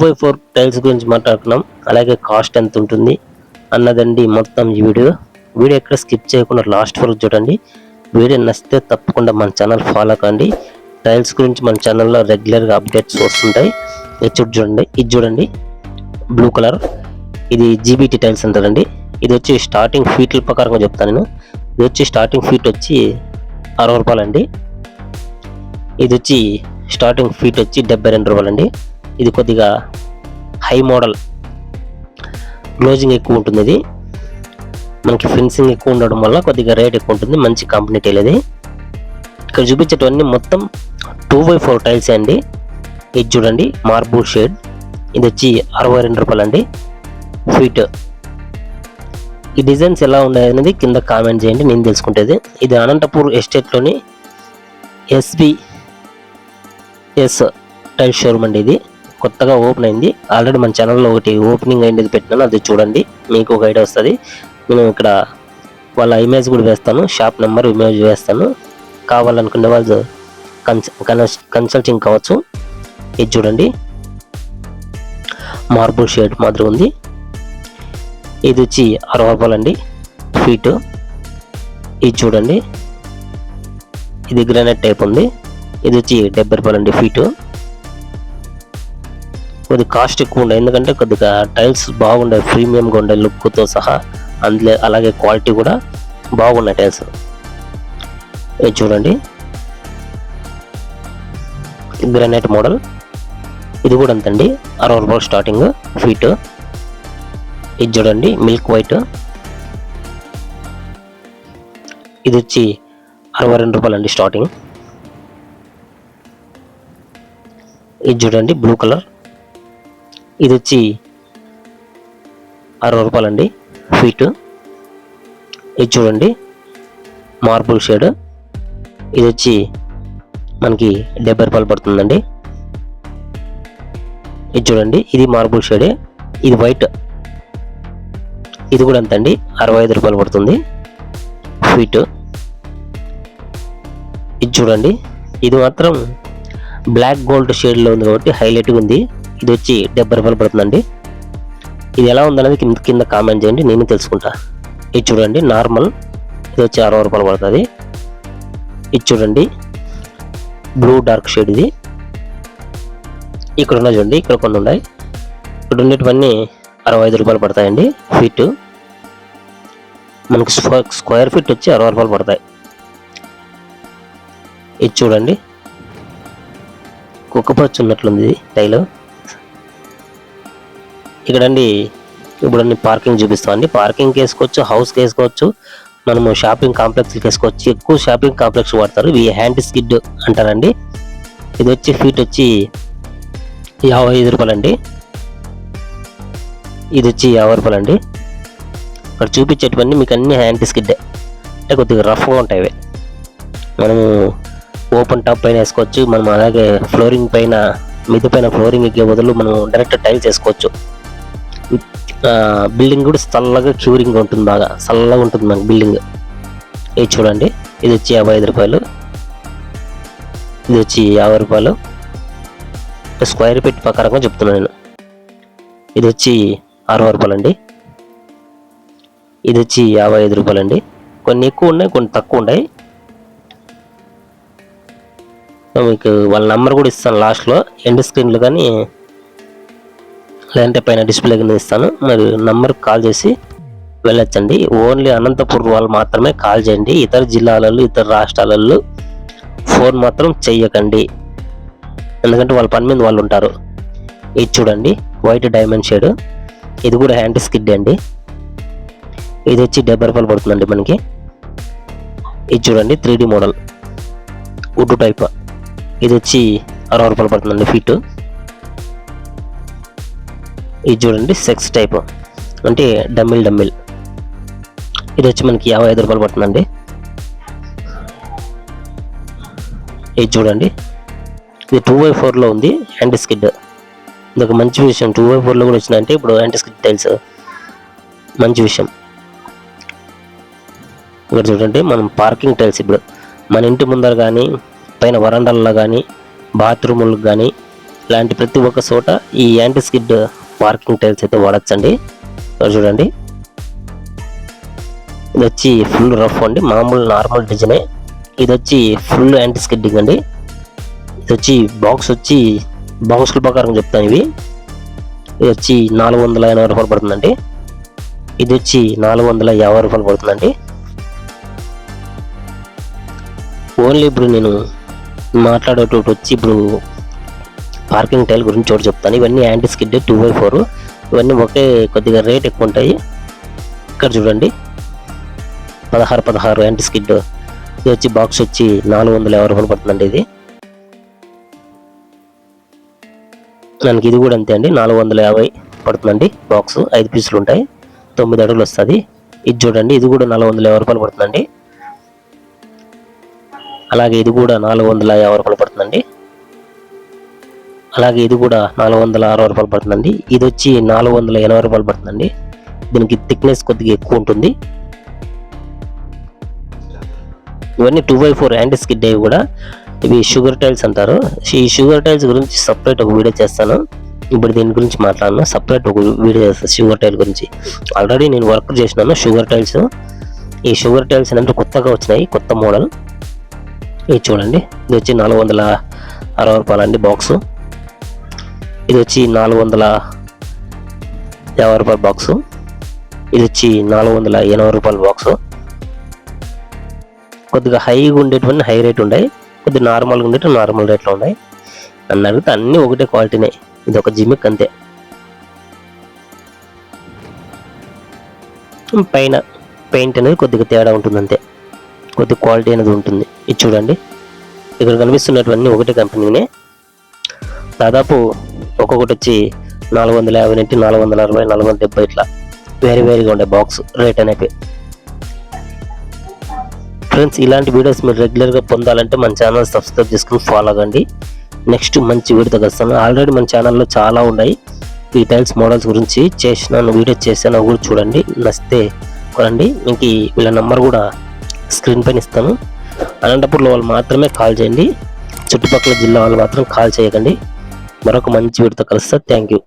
By four tiles గురించి మాట్లాడుకున్నాం అలాగే కాస్ట్ ఎంత ఉంటుంది అన్నదండి మొత్తం ఈ వీడియో. వీడియో ఎక్కడ స్కిప్ చేయకుండా లాస్ట్ వరకు చూడండి. వీడియో నచ్చితే తప్పకుండా మన ఛానల్ ఫాలో కండి. టైల్స్ గురించి మన ఛానల్లో రెగ్యులర్గా అప్డేట్స్ వస్తుంటాయి. ఇది చూడండి. ఇది చూడండి. Blue colour. ఇది జీబీటీ టైల్స్ అంటారండి. ఇది వచ్చి స్టార్టింగ్ ఫీట్ల ప్రకారంగా చెప్తాను నేను. ఇది వచ్చి స్టార్టింగ్ ఫీట్ వచ్చి అరవై రూపాయలు అండి ఇది వచ్చి స్టార్టింగ్ ఫీట్ వచ్చి డెబ్బై రెండు రూపాయలు అండి ఇది కొద్దిగా హై మోడల్. క్లోజింగ్ ఎక్కువ ఉంటుంది ఇది మనకి ఫిన్సింగ్ ఎక్కువ ఉండడం వల్ల కొద్దిగా రేట్ ఎక్కువ ఉంటుంది. మంచి కంపెనీ టైల్ ఇది. ఇక్కడ చూపించేటివన్నీ మొత్తం టూ బై ఫోర్ టైల్స్ అండి. ఇది చూడండి మార్బుల్ షేడ్ ఇది వచ్చి అరవై రెండు రూపాయలు అండి. ఫీట్ ఈ డిజైన్స్ ఎలా ఉన్నాయి అనేది కింద కామెంట్ చేయండి నేను తెలుసుకుంటేది. ఇది అనంతపూర్ ఎస్టేట్లోని ఎస్బి ఎస్ టైల్ షోరూమ్ అండి ఇది. కొత్తగా ఓపెన్ అయింది. ఆల్రెడీ మన ఛానల్లో ఒకటి ఓపెనింగ్ అయింది పెట్టినాను. అది చూడండి. మీకు ఒక ఐడియా వస్తుంది. నేను ఇక్కడ వాళ్ళ ఇమేజ్ కూడా వేస్తాను. షాప్ నెంబర్ ఇమేజ్ వేస్తాను. కావాలనుకునే వాళ్ళు కన్స్ కన్సల్టింగ్ కావచ్చు. ఇది చూడండి. మార్బుల్ షేడ్ మాదిరి ఉంది. ఇది వచ్చి అరవై రూపాయలు అండి. ఫీటు ఇది చూడండి. ఇది గ్రానైట్ టైప్ ఉంది. ఇది వచ్చి డెబ్బై రూపాయలు అండి ఫీటు కొద్ది కాస్ట్ ఎక్కువ ఉండే. ఎందుకంటే కొద్దిగా టైల్స్ బాగుండే ప్రీమియంగా ఉండే లుక్తో సహా. అందులో అలాగే క్వాలిటీ కూడా బాగున్నాయి టైల్స్ ఇది చూడండి. గ్రానైట్ మోడల్ ఇది కూడా అంతండి. అరవై రూపాయలు స్టార్టింగ్ ఫీట్ ఇది చూడండి మిల్క్ వైట్ ఇది వచ్చి అరవై రెండు రూపాయలు అండి స్టార్టింగ్ ఇది చూడండి బ్లూ కలర్ ఇది వచ్చి అరవై రూపాయలు అండి ఫీటు ఇది చూడండి. మార్బుల్ షేడ్ ఇది వచ్చి మనకి డెబ్బై రూపాయలు పడుతుందండి. ఇది చూడండి. ఇది మార్బుల్ షేడే ఇది వైట్ ఇది కూడా అంతండి. అరవై ఐదు రూపాయలు పడుతుంది. ఫీట్ ఇది చూడండి. ఇది మాత్రం బ్లాక్ గోల్డ్ షేడ్లో ఉంది కాబట్టి హైలైట్గా ఉంది. ఇది వచ్చి డెబ్బై రూపాయలు పడుతుందండి. ఇది ఎలా ఉందనేది కింద కింద కామెంట్ చేయండి నేను తెలుసుకుంటా. ఇది చూడండి నార్మల్. ఇది వచ్చి అరవై రూపాయలు పడుతుంది. ఇది చూడండి బ్లూ డార్క్ షేడ్ ఇది. ఇక్కడ ఉన్నాయి చూడండి ఇక్కడ కొన్ని ఉన్నాయి. ఇక్కడ ఉండేటివన్నీ అరవై ఐదు రూపాయలు పడతాయండి ఫీట్. మనకు స్క్వేర్ ఫీట్ వచ్చి అరవై రూపాయలు పడతాయి. ఇది చూడండి. కుక్కపచ్చు ఉన్నట్లుంది ఇది ఇక్కడండి ఇప్పుడు అన్ని పార్కింగ్ చూపిస్తామండి పార్కింగ్కి వేసుకోవచ్చు హౌస్కి వేసుకోవచ్చు మనము షాపింగ్ కాంప్లెక్స్కి వేసుకోవచ్చు ఎక్కువ షాపింగ్ కాంప్లెక్స్ వాడతారు. ఇవి హ్యాండ్ స్కిడ్ అంటారండి. ఇది వచ్చి ఫీట్ వచ్చి యాభై ఐదు రూపాయలు అండి ఇది వచ్చి యాభై రూపాయలు అండి ఇక్కడ చూపించేటువంటి మీకు అన్ని హ్యాండ్ స్కిడ్డే. అంటే కొద్దిగా రఫ్గా ఉంటాయి ఇవి. మనము ఓపెన్ టాప్ పైన వేసుకోవచ్చు. మనం అలాగే ఫ్లోరింగ్ పైన మిద్ది పైన ఫ్లోరింగ్ ఎక్కే బదులు మనం డైరెక్ట్ టైల్స్ వేసుకోవచ్చు. బిల్డింగ్ కూడా చల్లగా క్యూరింగ్ ఉంటుంది బాగా. చల్లగా ఉంటుంది మాకు బిల్డింగ్ ఇది చూడండి. ఇది వచ్చి యాభై ఐదు రూపాయలు. ఇది వచ్చి యాభై రూపాయలు. స్క్వేర్ ఫీట్ ప్రకారంగా చెప్తున్నాను నేను. ఇది వచ్చి అరవై రూపాయలు అండి ఇది వచ్చి యాభై ఐదు రూపాయలు అండి కొన్ని ఎక్కువ ఉన్నాయి కొన్ని తక్కువ ఉన్నాయి. మీకు వాళ్ళ నెంబర్ కూడా ఇస్తాను లాస్ట్లో ఎండ్ స్క్రీన్లు కానీ లేదంటే పైన డిస్ప్లే కింద ఇస్తాను. మరి నంబర్ కాల్ చేసి వెళ్ళొచ్చండి. ఓన్లీ అనంతపూర్ వాళ్ళు మాత్రమే కాల్ చేయండి. ఇతర జిల్లాలలో ఇతర రాష్ట్రాలలో ఫోన్ మాత్రం చెయ్యకండి. ఎందుకంటే వాళ్ళ పని మీద వాళ్ళు ఉంటారు. ఇది చూడండి. వైట్ డైమండ్ షేడ్ ఇది కూడా హ్యాండ్ స్కిడ్ అండి. ఇది వచ్చి డెబ్బై రూపాయలు పడుతుందండి మనకి. ఇది చూడండి. త్రీ మోడల్ వుడ్ టైప్ ఇది వచ్చి అరవై రూపాయలు పడుతుందండి ఫిట్ ఇది చూడండి సెక్స్ టైప్ అంటే డమ్మిల్ డమ్మిల్ ఇది వచ్చి మనకి యాభై ఐదు రూపాయలు పడుతుందండి. ఇది చూడండి. ఇది టూ బై ఫోర్లో ఉంది యాంటీ స్కిడ్ ఇది ఒక మంచి విషయం. టూ బై ఫోర్లో కూడా వచ్చిందంటే ఇప్పుడు యాంటీ స్కిడ్ టైల్స్ మంచి విషయం. ఇక్కడ చూడండి మనం పార్కింగ్ టైల్స్ ఇప్పుడు. మన ఇంటి ముందర కానీ పైన వరండాల్లో కానీ బాత్రూములకు కానీ ఇలాంటి ప్రతి ఒక్క చోట ఈ యాంటీ స్కిడ్ పార్కింగ్ టైల్స్ అయితే వాడచ్చండి. చూడండి. ఇది వచ్చి ఫుల్ రఫ్ అండి. మామూలు నార్మల్ డిజైనే. ఇది వచ్చి ఫుల్ యాంటీ స్కిడ్డింగ్ అండి. ఇది వచ్చి బాక్స్ వచ్చి బాక్స్ల ప్రకారం చెప్తాను ఇవి. ఇది వచ్చి నాలుగు వందల ఎనభై రూపాయలు పడుతుందండి. ఇది వచ్చి నాలుగు వందల యాభై రూపాయలు పడుతుందండి. ఓన్లీ ఇప్పుడు నేను మాట్లాడేటప్పుడు వచ్చి ఇప్పుడు పార్కింగ్ టైల్ గురించి చోటు చెప్తాను. ఇవన్నీ anti skid two by four. ఇవన్నీ ఒకే కొద్దిగా రేట్ ఎక్కువ ఉంటాయి ఇక్కడ చూడండి. పదహారు పదహారు యాంటీ స్కిడ్. ఇది వచ్చి బాక్స్ వచ్చి నాలుగు వందల యాభై రూపాయలు పడుతుందండి ఇది. దానికి ఇది కూడా అంతే అండి. నాలుగు వందల యాభై పడుతుందండి బాక్స్. ఐదు పీసులు ఉంటాయి. తొమ్మిది అడుగులు వస్తుంది. ఇది చూడండి. ఇది కూడా నాలుగు వందల యాభై రూపాయలు పడుతుందండి. అలాగే ఇది కూడా నాలుగు వందల యాభై రూపాయలు పడుతుందండి. అలాగే ఇది కూడా నాలుగు వందల అరవై రూపాయలు పడుతుందండి ఇది వచ్చి నాలుగు వందల ఎనభై రూపాయలు పడుతుందండి దీనికి థిక్నెస్ కొద్దిగా ఎక్కువ ఉంటుంది. ఇవన్నీ two by four anti skid అవి కూడా ఇవి షుగర్ టైల్స్ అంటారు. ఈ షుగర్ టైల్స్ గురించి సపరేట్ ఒక వీడియో చేస్తాను. ఇప్పుడు దీని గురించి మాట్లాడను. సపరేట్ ఒక వీడియో చేస్తాను షుగర్ టైల్ గురించి. ఆల్రెడీ నేను వర్క్ చేసినాను షుగర్ టైల్స్ ఈ షుగర్ టైల్స్ అంటే కొత్తగా వచ్చినాయి. కొత్త మోడల్ ఇది చూడండి. ఇది వచ్చి నాలుగు వందల అరవై రూపాయలు అండి బాక్స్ ఇది వచ్చి నాలుగు వందల యాభై రూపాయల బాక్స్. ఇది వచ్చి నాలుగు వందల ఎనభై రూపాయల బాక్స్. కొద్దిగా హైగా ఉండేటువంటి హై రేట్ ఉన్నాయి కొద్దిగా నార్మల్గా ఉండేవి నార్మల్ రేట్లో ఉన్నాయి. నన్ను అడిగితే అన్నీ ఒకటే క్వాలిటీనే. ఇది ఒక జిమిక్ అంతే. పైన పెయింట్ అనేది కొద్దిగా తేడా ఉంటుంది అంతే కొద్ది క్వాలిటీ అనేది ఉంటుంది. ఇది చూడండి. ఇక్కడ కనిపిస్తున్నటువంటి ఒకటే కంపెనీనే. దాదాపు ఒక్కొక్కటి వచ్చి నాలుగు వందల యాభై నుంచి నాలుగు వందల అరవై నాలుగు వందల డెబ్బై ఇట్లా. వేరే వేరేగా ఉండే బాక్స్ రేట్ అనేవి. ఫ్రెండ్స్ ఇలాంటి వీడియోస్ మీరు రెగ్యులర్గా పొందాలంటే మన ఛానల్ సబ్స్క్రైబ్ చేసుకుని ఫాలో అవ్వండి. నెక్స్ట్ మంచి వీడియోతో వస్తాను ఆల్రెడీ మన ఛానల్లో చాలా ఉన్నాయి. ఈ టైల్స్ మోడల్స్ గురించి చేసిన వీడియో చేశాను కూడా చూడండి. నచ్చితే కొనండి. మీకు వీళ్ళ నెంబర్ కూడా స్క్రీన్ పైన ఇస్తాను. అనంతపూర్లో వాళ్ళు మాత్రమే కాల్ చేయండి. చుట్టుపక్కల జిల్లా వాళ్ళు మాత్రం కాల్ చేయకండి. మరొక మంచి వీడితో కలుస్తా. Thank you